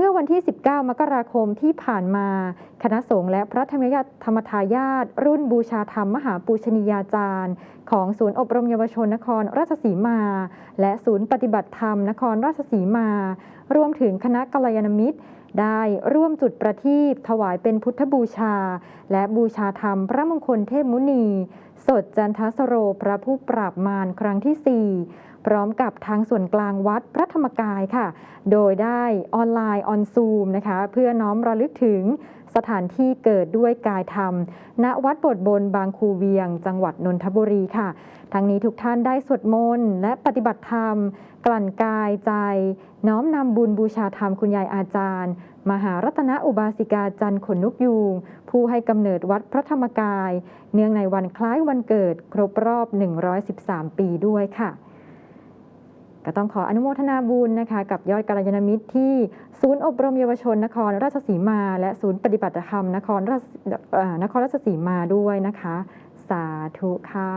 เมื่อวันที่ 19 มกราคมที่ผ่านมา คณะสงฆ์และพระธรรมยธรรมทายาทรุ่นบูชาธรรมมหาปูชนียาจารย์ ของศูนย์อบรมเยาวชนนครราชสีมา และศูนย์ปฏิบัติธรรมนครราชสีมารวมถึงคณะกัลยาณมิตร ได้ร่วมจุดประทีปถวายเป็นพุทธบูชา และบูชาธรรมพระมงคลเทพมุนี สดจันทสโรพระผู้ปราบมารครั้งที่4 พร้อมกับทางส่วนกลางวัดพระธรรมกายค่ะ โดยได้ออนไลน์ออนซูมนะคะเพื่อน้อมระลึกถึงสถานที่เกิดด้วยกายธรรม ณวัดบทบนบางคูเวียง จังหวัดนนทบุรีค่ะ ทั้งนี้ทุกท่านได้สวดมนต์และปฏิบัติธรรม กลั่นกายใจ น้อมนำบุญบูชาธรรมคุณยายอาจารย์ มหารัตนอุบาสิกาจันทร์ขนนกยูง ผู้ให้กำเนิดวัดพระธรรมกาย เนื่องในวันคล้ายวันเกิด ครบรอบ 113 ปีด้วยค่ะ ก็ต้องขออนุโมทนาบุญนะคะ กับยอดกัลยาณมิตรที่ศูนย์อบรมเยาวชนนครราชสีมา และศูนย์ปฏิบัติธรรมนครราชนครราชสีมาด้วยนะคะ สาธุค่ะ